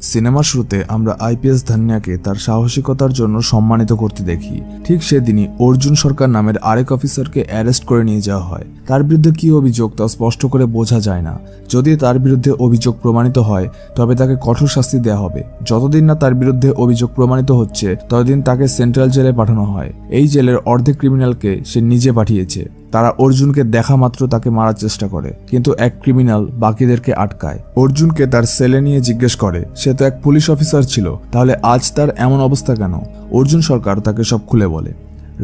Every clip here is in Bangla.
সিনেমার শুরুতে আমরা আইপিএস ধান্যাকে তার সাহসিকতার জন্য সম্মানিত করতে দেখি। ঠিক সেদিনই অর্জুন সরকার নামের আরেক অফিসারকে অ্যারেস্ট করে নিয়ে যাওয়া হয়। তার বিরুদ্ধে কী অভিযোগ তা স্পষ্ট করে বোঝা যায় না। যদি তার বিরুদ্ধে অভিযোগ প্রমাণিত হয়, তবে তাকে কঠোর শাস্তি দেওয়া হবে। যতদিন না তার বিরুদ্ধে অভিযোগ প্রমাণিত হচ্ছে, ততদিন তাকে সেন্ট্রাল জেলে পাঠানো হয়। এই জেলের অর্ধেক ক্রিমিনালকে সে নিজে পাঠিয়েছে। তারা অর্জুনকে দেখা মাত্র তাকে মারার চেষ্টা করে, কিন্তু এক ক্রিমিনাল বাকিদেরকে আটকায়। অর্জুনকে তার সেলে নিয়ে জিজ্ঞেস করে, সে তো এক পুলিশ অফিসার ছিল, তাহলে আজ তার এমন অবস্থা কেন? অর্জুন সরকার তাকে সব খুলে বলে।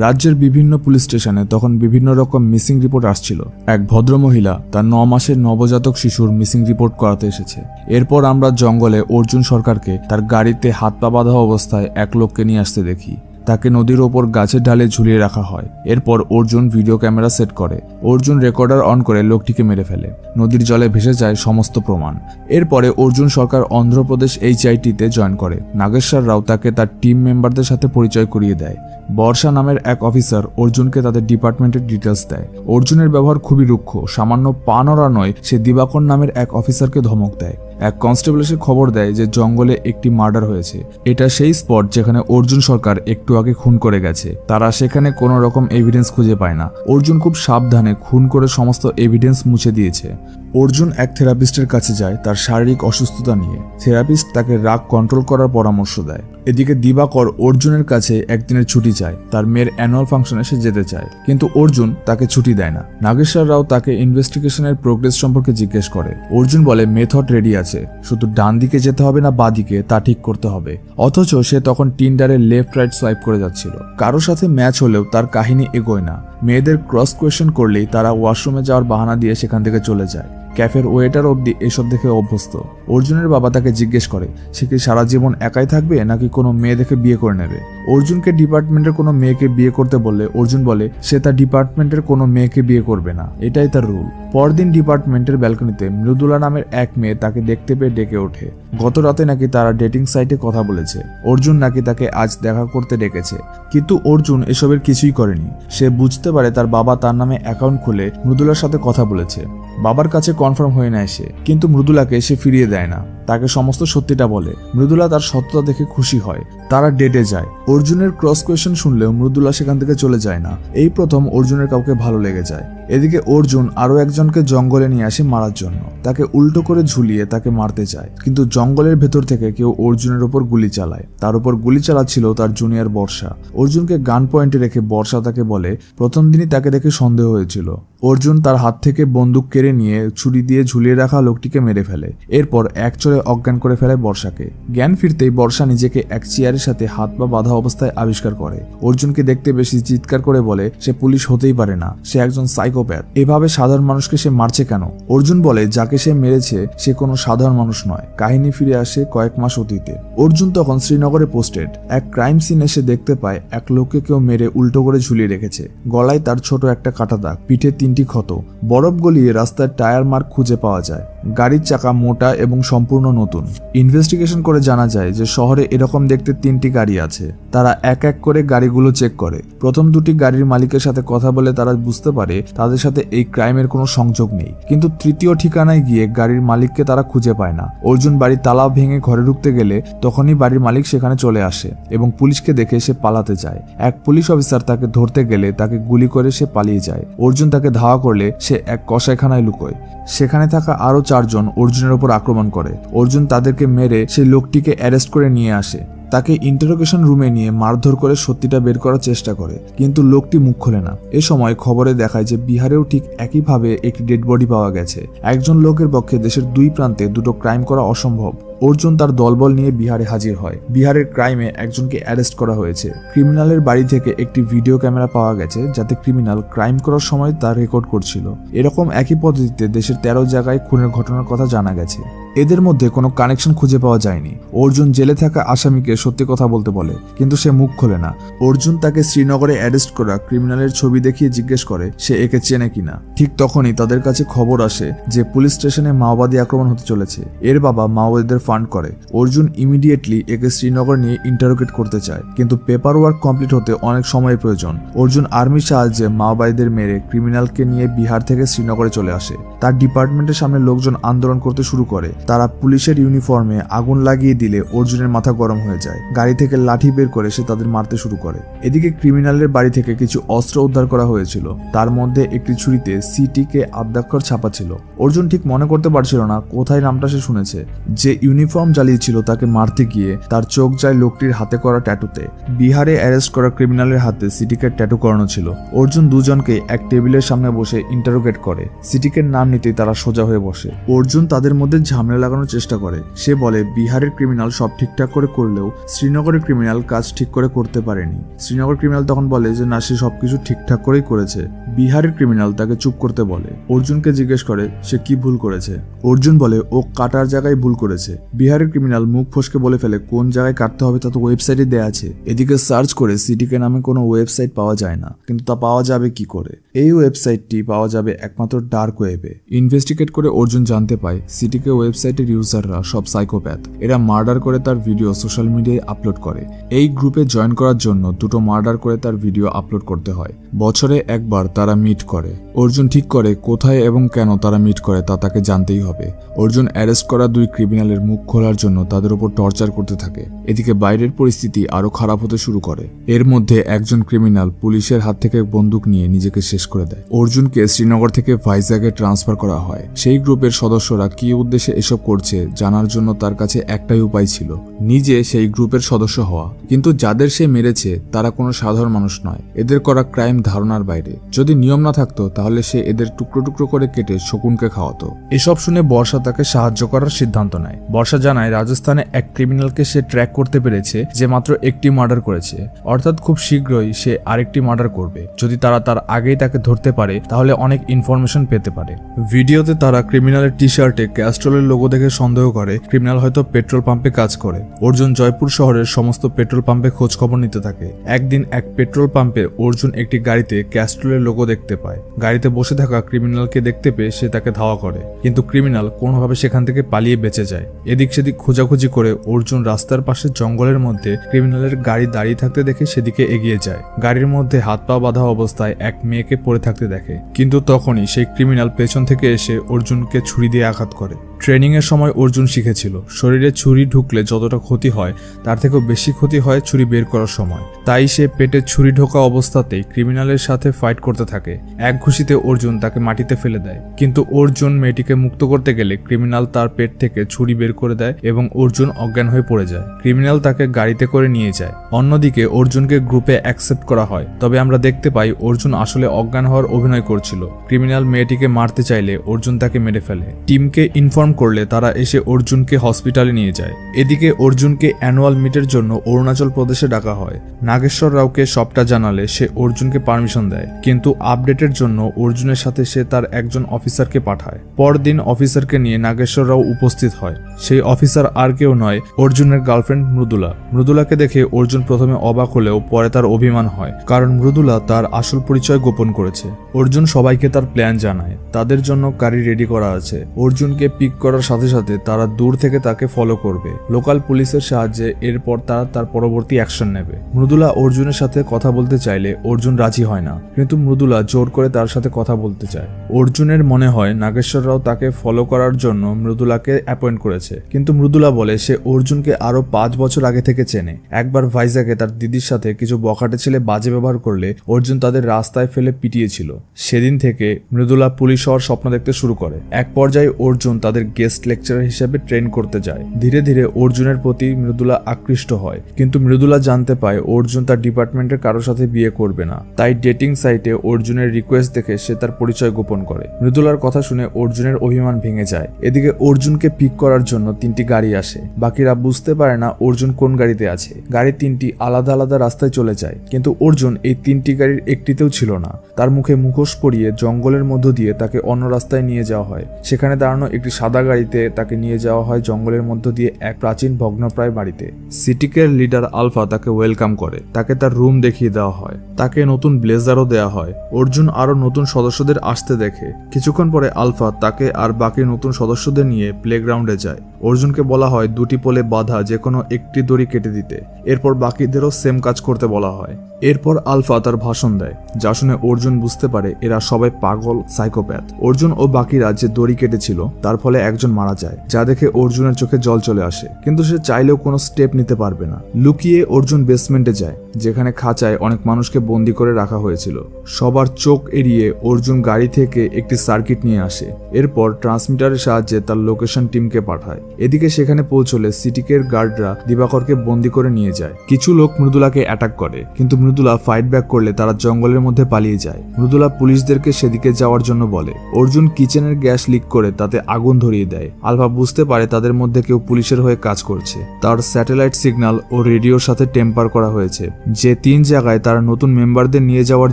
রাজ্যের বিভিন্ন পুলিশ স্টেশনে তখন বিভিন্ন রকম মিসিং রিপোর্ট আসছিল। এক ভদ্রমহিলা তার ন মাসের নবজাতক শিশুর মিসিং রিপোর্ট করাতে এসেছে। এরপর আমরা জঙ্গলে অর্জুন সরকারকে তার গাড়িতে হাত পা বাঁধা অবস্থায় এক লোককে নিয়ে আসতে দেখি। তাকে নদীর ওপর গাছের ডালে ঝুলিয়ে রাখা হয়। এরপর অর্জুন ভিডিও ক্যামেরা সেট করে। অর্জুন রেকর্ডার অন করে লোকটিকে মেরে ফেলে। নদীর জলে ভেসে যায় সমস্ত প্রমাণ। এরপরে অর্জুন সরকার অন্ধ্রপ্রদেশ এইচআইটিতে জয়েন করে। নাগেশ্বর রাও তাকে তার টিম মেম্বারদের সাথে পরিচয় করিয়ে দেয়। বর্ষা নামের এক অফিসার অর্জুনকে তাদের ডিপার্টমেন্টের ডিটেলস দেয়। অর্জুনের ব্যবহার খুবই রুক্ষ, সামান্য পা নড়া নয়, সে দিবাকর নামের এক অফিসারকে ধমক দেয়। এক কনস্টেবল এসে খবর দেয় যে জঙ্গলে একটি মার্ডার হয়েছে। এটা সেই স্পট যেখানে অর্জুন সরকার একটু আগে খুন করে গেছে। তারা সেখানে কোনো রকম এভিডেন্স খুঁজে পায় না। অর্জুন খুব সাবধানে খুন করে সমস্ত এভিডেন্স মুছে দিয়েছে। অর্জুন এক থেরাপিস্টের কাছে যায় তার শারীরিক অসুস্থতা নিয়ে। থেরাপিস্ট তাকে রাগ কন্ট্রোল করার পরামর্শ দেয়। এদিকে দিবাকর অর্জুনের কাছে একদিনের ছুটি চায়। তার মেয়ের অ্যানুয়াল ফাংশনে সে যেতে চায়। কিন্তু অর্জুন তাকে ছুটি দেয় না। নাগেশ্বর রাও তাকে ইনভেস্টিগেশনের প্রোগ্রেস সম্পর্কে জিজ্ঞেস করে। অর্জুন বলে মেথড রেডি আছে। শুধু ডান দিকে যেতে হবে না বা দিকে, তা ঠিক করতে হবে। অথচ সে তখন টিন্ডারে লেফট রাইট সোয়াইপ করে যাচ্ছিল। কারও সাথে ম্যাচ হলেও তার কাহিনী এগোয় না। মেয়েদের ক্রস কোয়েশন করলেই তারা ওয়াশরুমে যাওয়ার বাহানা দিয়ে সেখান থেকে চলে যায়। ক্যাফের ওয়েটার অব্দি এসব দেখে অভ্যস্ত। অর্জুনের বাবা তাকে জিজ্ঞেস করে, সে কি সারা জীবন একাই থাকবে নাকি কোনো মেয়ে দেখে বিয়ে করে নেবে? অর্জুনকে ডিপার্টমেন্টের কোনো মেয়েকে বিয়ে করতে বললে, অর্জুন বলে, সে তার ডিপার্টমেন্টের কোনো মেয়েকে বিয়ে করবে না। এটাই তার রুল। পরদিন ডিপার্টমেন্টের ব্যালকনিতে মৃদুলা নামের এক মেয়ে তাকে দেখতে পেয়ে ডেকে ওঠে। গত রাতে নাকি তারা ডেটিং সাইটে কথা বলেছে। অর্জুন নাকি তাকে আজ দেখা করতে ডেকেছে। কিন্তু অর্জুন এসবের কিছুই করেনি। সে বুঝতে পারে তার বাবা তার নামে অ্যাকাউন্ট খুলে মৃদুলার সাথে কথা বলেছে। বাবার কাছে কনফার্ম হয়ে নেয় সে। কিন্তু মৃদুলাকে সে ফিরিয়ে দেয় না। তাকে সমস্ত সত্যিটা বলে। মৃদুলা তার সত্যতা দেখে খুশি হয়। তারা ডেটে যায়। অর্জুনের ক্রস কোয়েশন শুনলেও মৃদুলা সেখান থেকে চলে যায় না। এই প্রথম অর্জুনের কাউকে ভালো লেগে যায়। এদিকে অর্জুন আরও একজনকে জঙ্গলে নিয়ে আসে মারার জন্য। তাকে উল্টো করে ঝুলিয়ে তাকে মারতে চায় কিন্তু জঙ্গলের ভেতর থেকে কেউ অর্জুনের ওপর গুলি চালায়। তার উপর গুলি চালাচ্ছিল তার জুনিয়র বর্ষা। অর্জুনকে গান পয়েন্টে রেখে বর্ষা তাকে বলে, প্রথম দিনই তাকে দেখে সন্দেহ হয়েছিল। অর্জুন তার হাত থেকে বন্দুক কেড়ে নিয়ে ছুরি দিয়ে ঝুলিয়ে রাখা লোকটিকে মেরে ফেলে। এরপর এক চড়ে অজ্ঞান করে ফেলে বর্ষাকে। জ্ঞান ফিরতেই বর্ষা নিজেকে এক চেয়ারের সাথে হাত পা বাঁধা অবস্থায় আবিষ্কার করে। অর্জুনকে দেখতে বেশি চিৎকার করে বলে, সে পুলিশ হতেই পারে না। সে একজন সাইকোপ্যাথ। এভাবে সাধারণ মানুষকে সে মারছে কেন? অর্জুন বলে, যাকে সে মেরেছে, সে কোনো সাধারণ মানুষ নয়। কাহিনী ফিরে আসে কয়েক মাস অতীতে। অর্জুন তখন শ্রীনগরে পোস্টেড। এক ক্রাইম সিনে সে দেখতে পায়, এক লোককে কেউ মেরে উল্টো করে ঝুলিয়ে রেখেছে। গলায় তার ছোট একটা কাটা দাগ, পিঠে তিনটি ক্ষত। বরফ গলিয়ে রাস্তার টায়ার মার্ক খুঁজে পাওয়া যায়। গাড়ির চাকা মোটা এবং সম্পূর্ণ নতুন। ইনভেস্টিগেশন করে জানা যায় যে শহরে এরকম দেখতে তিনটি গাড়ি আছে। তারা এক এক করে গাড়িগুলো চেক করে। প্রথম দুটি গাড়ির মালিকের সাথে কথা বলে তারা বুঝতে পারে তাদের সাথে এই ক্রাইমের কোনো সংযোগ নেই। কিন্তু তৃতীয় ঠিকানায় গিয়ে গাড়ির মালিককে তারা খুঁজে পায় না। অর্জুন বাড়ির তালা ভেঙে ঘরে ঢুকতে গেলে তখনই বাড়ির মালিক সেখানে চলে আসে এবং পুলিশকে দেখে সে পালাতে যায়। এক পুলিশ অফিসার তাকে ধরতে গেলে তাকে গুলি করে সে পালিয়ে যায়। অর্জুন তাকে ধাওয়া করলে সে এক কষাইখানায় লুকোয়। সেখানে থাকা আরও চারজন অর্জুনের ওপর আক্রমণ করে। অর্জুন তাদেরকে মেরে সেই লোকটিকে অ্যারেস্ট করে নিয়ে আসে। তাকে ইন্টারোগেশন রুমে নিয়ে মারধর করে সত্যিটা বের করার চেষ্টা করে, কিন্তু লোকটি মুখ খোলে না। এ সময় খবরে দেখায় যে বিহারেও ঠিক একইভাবে একটি ডেড বডি পাওয়া গেছে। একজন লোকের পক্ষে দেশের দুই প্রান্তে দুটো ক্রাইম করা অসম্ভব। অর্জুন তার দলবল নিয়ে বিহারে হাজির হয়। বিহারের ক্রাইমে একজনকে অ্যারেস্ট করা হয়েছে। ক্রিমিনালের বাড়ি থেকে একটি ভিডিও ক্যামেরা পাওয়া গেছে, যাতে ক্রিমিনাল ক্রাইম করার সময় তা রেকর্ড করছিল। এরকম একই পদ্ধতিতে দেশের তেরো জায়গায় খুনের ঘটনার কথা জানা গেছে। এদের মধ্যে কোনো কানেকশন খুঁজে পাওয়া যায়নি। অর্জুন জেলে থাকা আসামিকে সত্যি কথা বলতে বলে, কিন্তু সে মুখ খোলে না। অর্জুন তাকে শ্রীনগরে অ্যারেস্ট করা ক্রিমিনালের ছবি দেখিয়ে জিজ্ঞেস করে, সে একে চেনে কিনা? ঠিক তখনই তাদের কাছে খবর আসে যে পুলিশ স্টেশনে মাওবাদী আক্রমণ হতে চলেছে। এর বাবা মাওবাদীদের ফান্ড করে। অর্জুন ইমিডিয়েটলি একে শ্রীনগর নিয়ে ইন্টারোগেট করতে চায়, কিন্তু পেপার ওয়ার্ক কমপ্লিট হতে অনেক সময় প্রয়োজন। অর্জুন আর্মির সাহায্যে মাওবাদীদের মেরে ক্রিমিনালকে নিয়ে বিহার থেকে শ্রীনগরে চলে আসে। তার ডিপার্টমেন্টের সামনে লোকজন আন্দোলন করতে শুরু করে। তারা পুলিশের ইউনিফর্মে আগুন লাগিয়ে দিলে অর্জুনের মাথা গরম হয়ে যায়। গাড়ি থেকে লাঠি বের করে সে তাদের মারতে শুরু করে। এদিকে ক্রিমিনালের বাড়ি থেকে কিছু অস্ত্র উদ্ধার করা হয়েছিল। তার মধ্যে একটি ছুরিতে সিটিকে আদ্যাক্ষর ছাপা ছিল। অর্জুন ঠিক মনে করতে পারছিল না কোথায় নামটা সে শুনেছে। যে ইউনিফর্ম জ্বালিয়েছিল তাকে মারতে গিয়ে তার চোখ যায় লোকটির হাতে করা ট্যাটুতে। বিহারে অ্যারেস্ট করা ক্রিমিনালের হাতে সিটিকে ট্যাটু করানো ছিল। অর্জুন দুজনকে এক টেবিলের সামনে বসে ইন্টারোগেট করে। সিটিকের নাম নিতেই তারা সোজা হয়ে বসে। অর্জুন তাদের মধ্যে ঝামেলা লাগানোর চেষ্টা করে। সে বলে, বিহারের ক্রিমিনাল সব ঠিকঠাক করে করলেও শ্রীনগরের ক্রিমিনাল কাজ ঠিক করে করতে পারেনি। শ্রীনগর ক্রিমিনাল তখন বলে যে, না, সে সবকিছু ঠিকঠাক করেই করেছে। বিহারের ক্রিমিনাল তাকে চুপ করতে বলে। অর্জুনকে জিজ্ঞেস করে, সে কি ভুল করেছে? অর্জুন বলে, ও কাটার জায়গায় ভুল করেছে। বিহারের ক্রিমিনাল মুখ ফসকে বলে ফেলে, কোন জায়গায় কাটতে হবে তা তো ওয়েবসাইটে দেয়া আছে। এদিকে সার্চ করে সিটিকে নামে কোনো ওয়েবসাইট পাওয়া যায় না। কিন্তু তা পাওয়া যাবে কি করে? এই ওয়েবসাইটটি পাওয়া যাবে একমাত্র ডার্ক ওয়েবে ইনভেস্টিগেট করে অর্জুন জানতে পায় সিটিকে ওয়েবসাইটের ইউজাররা সব সাইকোপ্যাথ এরা মার্ডার করে তার ভিডিও সোশ্যাল মিডিয়ায় আপলোড করে। এই গ্রুপে জয়েন করার জন্য দুটো মার্ডার করে তার ভিডিও আপলোড করতে হয়। বছরে একবার তারা মিট করে। অর্জুন ঠিক করে কোথায় এবং কেন তারা মিট করে তা তাকে জানতেই হবে। অর্জুন অ্যারেস্ট করা দুই ক্রিমিনালের মুখ খোলার জন্য তাদের উপর টর্চার করতে থাকে। এদিকে বাইরের পরিস্থিতি আরও খারাপ হতে শুরু করে। এর মধ্যে একজন ক্রিমিনাল পুলিশের হাত থেকে বন্দুক নিয়ে নিজেকে শেষ করে দেয়। অর্জুনকে শ্রীনগর থেকে ভাইজাগে ট্রান্সফার করা হয়। সেই গ্রুপের সদস্যরা কি উদ্দেশ্যে এসব করছে, জানার জন্য তার কাছে একটাই উপায় ছিল, নিজে সেই গ্রুপের সদস্য হওয়া। কিন্তু যাদের সে মেরেছে, তারা কোনো সাধারণ মানুষ নয়। এদের করা ক্রাইম ধারণার বাইরে। যদি নিয়ম না থাকতো, তাহলে সে এদের টুকরো টুকরো করে কেটে শকুনকে খাওয়াতো। এসব শুনে বর্ষা তাকে সাহায্য করার সিদ্ধান্ত নেয়। বর্ষা জানায়, রাজস্থানে এক ক্রিমিনালকে সে ট্র্যাক করতে পেরেছে, যে মাত্র একটি মার্ডার করেছে। অর্থাৎ খুব শীঘ্রই সে আরেকটি মার্ডার করবে। যদি তারা তার আগেই তাকে ধরতে পারে, তাহলে অনেক ইনফরমেশন পেতে পারে। ভিডিওতে তারা ক্রিমিনালের টি শার্টে ক্যাস্ট্রলের লোগো দেখে সন্দেহ করে ক্রিমিনাল হয়তো পেট্রোল পাম্পে কাজ করে। অর্জুন জয়পুর শহরের সমস্ত পেট্রোল পাম্পে খোঁজ খবর নিতে থাকে। একদিন এক পেট্রোল পাম্পে অর্জুন একটি গাড়িতে ক্যাস্ট্রলের লোগো দেখতে পায়। গাড়িতে বসে থাকা ক্রিমিনালকে দেখতে পেয়ে সে তাকে ধাওয়া করে। কিন্তু ক্রিমিনাল কোনোভাবে সেখান থেকে পালিয়ে বেঁচে যায়। এদিক সেদিক খোঁজাখুঁজি করে অর্জুন রাস্তার পাশে জঙ্গলের মধ্যে ক্রিমিনালের গাড়ি দাঁড়িয়ে থাকতে দেখে সেদিকে এগিয়ে যায়। গাড়ির মধ্যে হাত পা বাঁধা অবস্থায় এক মেয়েকে পড়ে থাকতে দেখে। কিন্তু তখনই সেই ক্রিমিনাল পেছন থেকে এসে অর্জুনকে ছুরি দিয়ে আঘাত করে। ট্রেনিং এর সময় অর্জুন শিখেছিল। শরীরে ছুরি ঢুকলে যতটা ক্ষতি হয়, তার থেকেও বেশি ক্ষতি হয় ছুরি বের করার সময়। তাই সে পেটে ছুরি ঢোকা অবস্থাতেই ক্রিমিনালের সাথে ফাইট করতে থাকে। এক ঘুষিতে অর্জুন তাকে মাটিতে ফেলে দেয়। কিন্তু অর্জুন মেয়েটিকে মুক্ত করতে গেলে ক্রিমিনাল তার পেট থেকে ছুরি বের করে দেয় এবং অর্জুন অজ্ঞান হয়ে পড়ে যায়। ক্রিমিনাল তাকে গাড়িতে করে নিয়ে যায়। অন্যদিকে অর্জুনকে গ্রুপে অ্যাকসেপ্ট করা হয়। তবে আমরা দেখতে পাই অর্জুন আসলে অজ্ঞান হওয়ার অভিনয় করছিল। ক্রিমিনাল মেয়েটিকে মারতে চাইলে অর্জুন তাকে মেরে ফেলে। টিমকে ইনফর্ম করলে তারা এসে অর্জুনকে হসপিটালে নিয়ে যায়। এদিকে অর্জুনকে অ্যানুয়াল মিটের জন্য অরুণাচল প্রদেশে ডাকা হয়। নাগেশ্বর রাওকে সবটা জানালে সে অর্জুনকে পারমিশন দেয়। কিন্তু আপডেটের জন্য অর্জুনের সাথে সে তার একজন অফিসারকে পাঠায়। পরদিন অফিসারকে নিয়ে নাগেশ্বর রাও উপস্থিত হয়। সেই অফিসার আর কেউ নয়, অর্জুনের গার্লফ্রেন্ড মৃদুলা। মৃদুলাকে দেখে অর্জুন প্রথমে অবাক হলেও পরে তার অভিমান হয়, কারণ মৃদুলা তার আসল পরিচয় গোপন করেছে। অর্জুন সবাইকে তার প্ল্যান জানায়। তাদের জন্য গাড়ি রেডি করা আছে। অর্জুনকে পিক করার সাথে সাথে তারা দূর থেকে তাকে ফলো করবে। লোকাল পুলিশের সাহায্যে এরপর তারা তার পরবর্তী অ্যাকশন নেবে। মৃদুলা অর্জুনের সাথে কথা বলতে চাইলে অর্জুন রাজি হয় না। কিন্তু মৃদুলা জোর করে তার সাথে কথা বলতে চায়। অর্জুনের মনে হয় নাগেশ্বর রাও তাকে ফলো করার জন্য মৃদুলাকে অ্যাপয়েন্ট করেছে। কিন্তু মৃদুলা বলে সে অর্জুনকে আরও পাঁচ বছর আগে থেকে চেনে। একবার ভাইজাকে তার দিদির সাথে কিছু বখাটে ছেলে বাজে ব্যবহার করলে অর্জুন তাদের রাস্তায় ফেলে পিটিয়েছিল। সেদিন থেকে মৃদুলা পুলিশ হওয়ার স্বপ্ন দেখতে শুরু করে। এক পর্যায়ে অর্জুন তাদের গেস্ট লেকচারার হিসেবে ট্রেন করতে যায়। ধীরে ধীরে অর্জুনের প্রতি মৃদুলা আকৃষ্ট হয়। কিন্তু মৃদুলা জানতে পায় অর্জুন তার ডিপার্টমেন্টের কারোর সাথে বিয়ে করবে না। তাই ডেটিং সাইটে অর্জুনের রিকোয়েস্ট দেখে সে তার পরিচয় গোপন করে। মৃদুলার কথা শুনে অর্জুনের অভিমান ভেঙে যায়। এদিকে অর্জুনকে পিক করার জন্য তিনটি গাড়ি আসে। বাকিরা বুঝতে পারে না অর্জুন কোন গাড়িতে আছে। গাড়ি তিনটি আলাদা আলাদা রাস্তায় চলে যায়। কিন্তু অর্জুন এই তিনটি গাড়ির একটিতেও ছিল না। তার মুখে মুখোশ পরিয়ে জঙ্গলের মধ্য দিয়ে তাকে অন্য রাস্তায় নিয়ে যাওয়া হয়। সেখানে দাঁড়ানো একটি সাদা গাড়িতে তাকে নিয়ে যাওয়া হয় জঙ্গলের মধ্য দিয়ে এক প্রাচীন ভগ্নপ্রায় বাড়িতে। সিটিকের লিডার আলফা তাকে ওয়েলকাম করে। তাকে তার রুম দেখিয়ে দেওয়া হয়। তাকে নতুন ব্লেজারও দেওয়া হয়। অর্জুন আরও নতুন সদস্যদের আসতে দেখে। কিছুক্ষণ পরে আলফা তাকে আর বাকি নতুন সদস্যদের নিয়ে প্লেগ্রাউন্ডে যায়। অর্জুনকে বলা হয়, দুটি পোলে বাধা যে কোনো একটি দড়ি কেটে দিতে। এরপর বাকিদেরও সেম কাজ করতে বলা হয়। এরপর আলফা তার ভাষণ দেয়, যা শুনে অর্জুন বুঝতে পারে এরা সবাই পাগল সাইকোপ্যাথ অর্জুন ও বাকিরা যে দড়ি কেটেছিল, তার ফলে একজন মারা যায়, যা দেখে অর্জুনের চোখে জল চলে আসে। কিন্তু সে চাইলেও কোনো স্টেপ নিতে পারবে না। লুকিয়ে অর্জুন বেসমেন্টে যায়। যেখানে খাঁচায় অনেক মানুষকে বন্দি করে রাখা হয়েছিল। সবার চোখ এড়িয়ে অর্জুন গাড়ি থেকে একটি সার্কিট নিয়ে আসে। এরপর ট্রান্সমিটারের সাহায্যে তার লোকেশন টিমকে পাঠায়। এদিকে সেখানে পৌঁছলে সিটিকের গার্ডরা দিবাকরকে বন্দি করে নিয়ে যায়। কিছু লোক মৃদুলাকে অ্যাটাক করে, কিন্তু মৃদুলা ফাইট ব্যাক করলে তারা জঙ্গলের মধ্যে পালিয়ে যায়। মৃদুলা পুলিশদেরকে সেদিকে যাওয়ার জন্য বলে, অর্জুন কিচেনের গ্যাস লিক করে তাতে আগুন ধরিয়ে দেয়। আলফা বুঝতে পারে তাদের মধ্যে কেউ পুলিশের হয়ে কাজ করছে। তার স্যাটেলাইট সিগন্যাল ও রেডিওর সাথে টেম্পার করা হয়েছে। যে তিন জায়গায় তারা নতুন মেম্বারদের নিয়ে যাওয়ার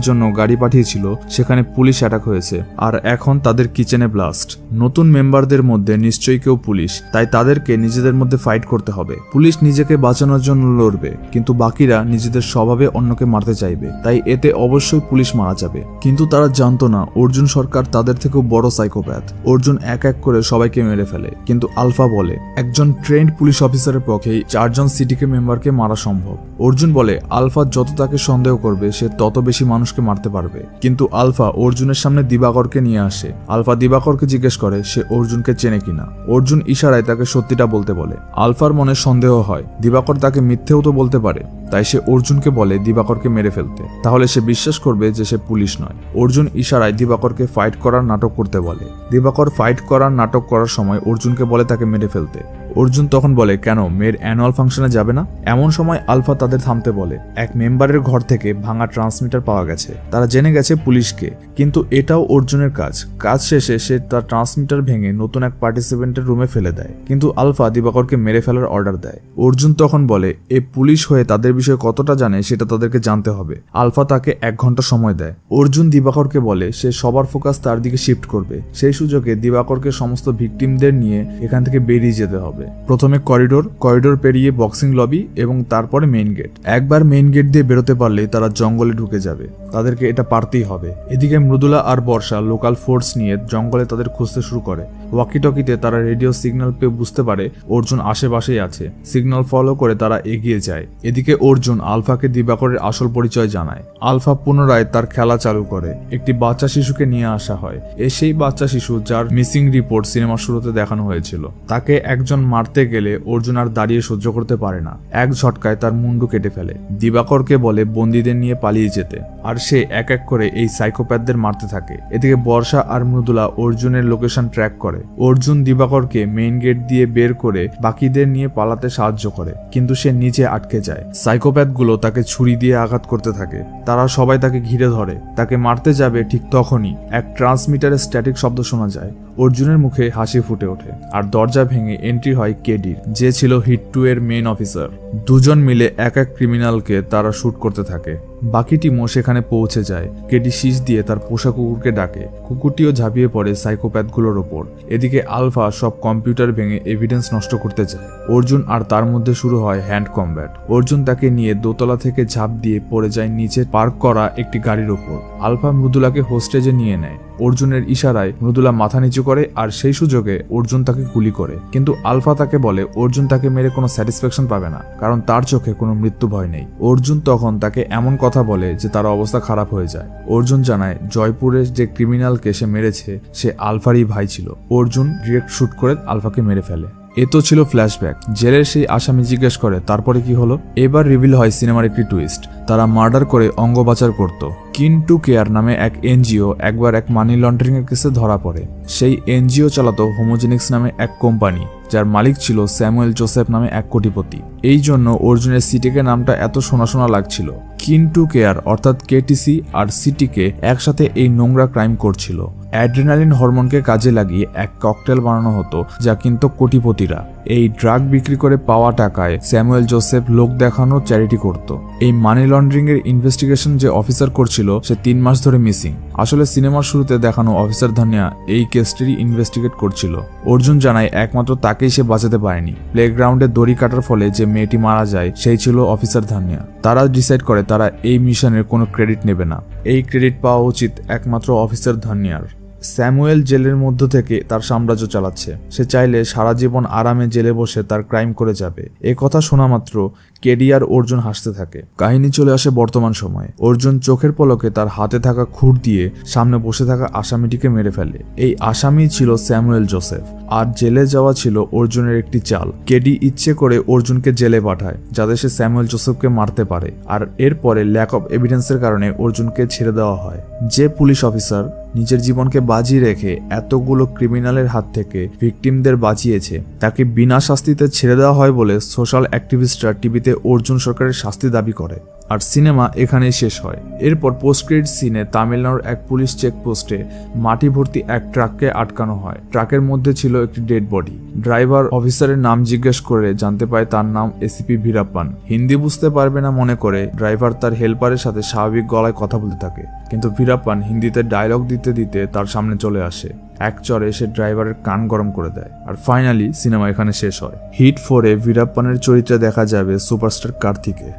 জন্য গাড়ি পাঠিয়েছিল, সেখানে পুলিশ অ্যাটাক হয়েছে। আর এখন তাদের কিচেনে ব্লাস্ট। নতুন মেম্বারদের মধ্যে নিশ্চয়ই কেউ পুলিশ, তাই তাদেরকে নিজেদের মধ্যে ফাইট করতে হবে। পুলিশ নিজেকে বাঁচানোর জন্য লড়বে, কিন্তু বাকিরা নিজেদের স্বভাবে অন্যকে মারতে চাইবে। তাই এতে অবশ্যই পুলিশ মারা যাবে। কিন্তু তারা জানতো না, অর্জুন সরকার তাদের থেকেও বড় সাইকোপ্যাথ। অর্জুন এক এক করে সবাইকে মেরে ফেলে, কিন্তু আলফা বলে, একজন ট্রেন্ড পুলিশ অফিসারের পক্ষেই চারজন সিটিকে মেম্বারকে মারা সম্ভব। অর্জুন বলে আলফা যত তাকে সন্দেহ করবে, সে তত বেশি মানুষকে মারতে পারবে। কিন্তু আলফা অর্জুনের সামনে দিবাকরকে নিয়ে আসে। আলফা দিবাকরকে জিজ্ঞেস করে, সে অর্জুনকে চেনে কিনা? অর্জুন ইশারায় তাকে সত্যিটা বলতে বলে। আলফার মনে সন্দেহ হয়। দিবাকর তাকে মিথ্যেও তো বলতে পারে। তাই সে অর্জুনকে বলে দিবাকরকে মেরে ফেলতে। তাহলে সে বিশ্বাস করবে যে সে পুলিশ নয়। অর্জুন ইশারায় দিবাকরকে ফাইট করার নাটক করতে বলে। দিবাকর ফাইট করার নাটক করার সময় অর্জুনকে বলে তাকে মেরে ফেলতে। অর্জুন তখন বলে, কেন, মেয়ের অ্যানুয়াল ফাংশনে যাবে না? এমন সময় আলফা তাদের থামতে বলে, এক মেম্বারের ঘর থেকে ভাঙা ট্রান্সমিটার পাওয়া গেছে। তারা জেনে গেছে পুলিশকে। কিন্তু এটাও অর্জুনের কাজ। কাজ শেষে সে তার ট্রান্সমিটার ভেঙে নতুন এক পার্টিসিপেন্টের রুমে ফেলে দেয়। কিন্তু আলফা দিবাকরকে মেরে ফেলার অর্ডার দেয়। অর্জুন তখন বলে, এ পুলিশ হয়ে তাদের বিষয়ে কতটা জানে সেটা তাদেরকে জানতে হবে। আলফা তাকে এক ঘণ্টা সময় দেয়। অর্জুন দিবাকরকে বলে, সে সবার ফোকাস তার দিকে শিফট করবে। সেই সুযোগে দিবাকরকে সমস্ত ভিকটিমদের নিয়ে এখান থেকে বেরিয়ে যেতে হবে। প্রথমে করিডোর করিডোর পেরিয়ে বক্সিং লবি এবং তারপরে মেইন গেট একবার মেইন গেট দিয়ে বেরোতে পারলে তারা জঙ্গলে ঢুকে যাবে। তাদেরকে এটা পারতেই হবে। এদিকে মৃদুলা আর বর্ষা লোকাল ফোর্স নিয়ে জঙ্গলে তাদের খুঁজতে শুরু করে। ওয়াকিটকিতে তারা রেডিও সিগন্যাল পেয়ে বুঝতে পারে অর্জুন আশেপাশেই আছে। সিগন্যাল ফলো করে তারা এগিয়ে যায়। এদিকে অর্জুন আলফাকে দিবাকরের আসল পরিচয় জানায়। আলফা পুনরায় তার খেলা চালু করে। একটি বাচ্চা শিশুকে নিয়ে আসা হয়। এ সেই বাচ্চা শিশু যার মিসিং রিপোর্ট সিনেমার শুরুতে দেখানো হয়েছিল। তাকে একজন মারতে গেলে অর্জুন আর দাঁড়িয়ে সহ্য করতে পারে না। এক ঝটকায় তার মুন্ডু কেটে ফেলে। দিবাকরকে বলে বন্দীদের নিয়ে পালিয়ে যেতে। আর সে এক এক করে এই সাইকোপ্যাথদের মারতে থাকে। এদিকে বর্ষা আর মৃদুলা অর্জুনের লোকেশন ট্র্যাক করে। অর্জুন দিবাকরকে মেইন গেট দিয়ে বের করে বাকিদের নিয়ে পালাতে সাহায্য করে। কিন্তু সে নিচে আটকে যায়। সাইকোপ্যাথগুলো তাকে ছুরি দিয়ে আঘাত করতে থাকে। তারা সবাই তাকে ঘিরে ধরে। তাকে মারতে যাবে ঠিক তখনই এক ট্রান্সমিটারের স্ট্যাটিক শব্দ শোনা যায়। অর্জুনের মুখে হাসি ফুটে ওঠে আর দরজা ভেঙে এন্ট্রি হয় কেডির, যে ছিল হিট টু এর মেন অফিসার। দুজন মিলে এক এক ক্রিমিনালকে তারা শ্যুট করতে থাকে। বাকি টিমও সেখানে পৌঁছে যায়। কেডি শীষ দিয়ে তার পোষা কুকুরকে ডাকে। কুকুরটিও ঝাঁপিয়ে পড়ে সাইকোপ্যাথগুলোর ওপর। এদিকে আলফা সব কম্পিউটার ভেঙে এভিডেন্স নষ্ট করতে যায়। অর্জুন আর তার মধ্যে শুরু হয় হ্যান্ড কম্ব্যাট অর্জুন তাকে নিয়ে দোতলা থেকে ঝাঁপ দিয়ে পড়ে যায় নিচে পার্ক করা একটি গাড়ির ওপর। আলফা মৃদুলাকে হোস্টেজে নিয়ে নেয়। অর্জুনের ইশারায় মৃদুলা মাথা নিচু করে আর সেই সুযোগে অর্জুন তাকে গুলি করে। কিন্তু আলফা তাকে বলে, অর্জুন তাকে মেরে কোনো স্যাটিসফ্যাকশন পাবে না, কারণ তার চোখে কোনো মৃত্যু ভয় নেই। অর্জুন তখন তাকে এমন কথা বলে যে তার অবস্থা খারাপ হয়ে যায়। অর্জুন জানায়, জয়পুরের যে ক্রিমিনাল কেসে মেরেছে, সে আলফারই ভাই ছিল। অর্জুন ডিরেক্ট শুট করে আলফাকে মেরে ফেলে। এ তো ছিল ফ্ল্যাশব্যাক জেলের সেই আসামি জিজ্ঞেস করে, তারপরে কি হলো? এবার রিভিল হয় সিনেমার একটি টুইস্ট তারা মার্ডার করে অঙ্গ পাচার করত। কিন্টু কেয়ার নামে এক এনজিও একবার এক মানি লন্ডারিং এর কেসে ধরা পড়ে। সেই এনজিও চালাতো হোমোজেনিক্স নামে এক কোম্পানি, যার মালিক ছিল স্যামুয়েল জোসেফ নামে এক কোটিপতি। এই জন্য অর্জুনের সিটিকে নামটা এত শোনা শোনা লাগছিল। কিন্টু কেয়ার অর্থাৎ কেটিসি আর সিটিকে একসাথে এই নোংরা ক্রাইম করছিল। অ্যাড্রিনালিন হরমোনকে কাজে লাগিয়ে এক ককটেল বানানো হতো, যা কিন্তু কোটিপতিরা। এই ড্রাগ বিক্রি করে পাওয়া টাকায় স্যামুয়েল জোসেফ লোক দেখানো চ্যারিটি করত। এই মানি লন্ডারিং এর ইনভেস্টিগেশন যে অফিসার করছিল, সে তিন মাস ধরে মিসিং আসলে সিনেমার শুরুতে দেখানো অফিসার ধানিয়া এই কেসটিরই ইনভেস্টিগেট করছিল। অর্জুন জানায়, একমাত্র তাকেই সে বাঁচাতে পারেনি। প্লেগ্রাউন্ডে দড়ি কাটার ফলে যে মেয়েটি মারা যায়, সেই ছিল অফিসার ধানিয়া। তারা ডিসাইড করে, তারা এই মিশনের কোনো ক্রেডিট নেবে না। এই ক্রেডিট পাওয়া উচিত একমাত্র অফিসার ধানিয়ার। স্যামুয়েল জেলের মধ্য থেকে তার সাম্রাজ্য চালাচ্ছে। সে চাইলে সারা জীবন আরামে জেলে বসে তার ক্রাইম করে যাবে। এ কথা শোনা মাত্র কেডি আর অর্জুন হাসতে থাকে। কাহিনী চলে আসে বর্তমান সময়ে। অর্জুন চোখের পলকে তার হাতে থাকা খুর দিয়ে সামনে বসে থাকা আসামিটিকে মেরে ফেলে। এই আসামি ছিল স্যামুয়েল জোসেফ। আর জেলে যাওয়া ছিল অর্জুনের একটি চাল। কেডি ইচ্ছে করে অর্জুনকে জেলে পাঠায়, যাতে সে স্যামুয়েল জোসেফকে মারতে পারে। আর এরপরে ল্যাক অফ এভিডেন্সের কারণে অর্জুনকে ছেড়ে দেওয়া হয়। যে পুলিশ অফিসার নিজের জীবনকে বাজি রেখে এতগুলো ক্রিমিনালের হাত থেকে ভিকটিমদের বাঁচিয়েছে, তাকে বিনা শাস্তিতে ছেড়ে দেওয়া হয় বলে সোশ্যাল অ্যাক্টিভিস্টরা টিভিতে অর্জুন সরকারের শাস্তি দাবি করে। আর সিনেমা এখানেই শেষ হয়। এরপর পোস্ট ক্রেডিট সিনে তামিলনাড়ুর এক পুলিশ চেকপোস্টে মাটি ভর্তি এক ট্রাককে আটকানো হয়। ট্রাকের মধ্যে ছিল একটি ডেড বডি। ড্রাইভার অফিসারের নাম জিজ্ঞেস করে জানতে পায় তার নাম এসিপি ভীরাপ্পান। হিন্দি বুঝতে পারবে না মনে করে ড্রাইভার তার হেল্পারের সাথে স্বাভাবিক গলায় কথা বলতে থাকে। কিন্তু ভীরাপ্পান হিন্দিতে ডায়লগ দিতে দিতে তার সামনে চলে আসে। এক চরে এসে ড্রাইভারের কান গরম করে দেয়। আর ফাইনালি সিনেমা এখানে শেষ হয়। হিট ফোরে ভিরাপ্পানের চরিত্রে দেখা যাবে সুপারস্টার কার্তিকে।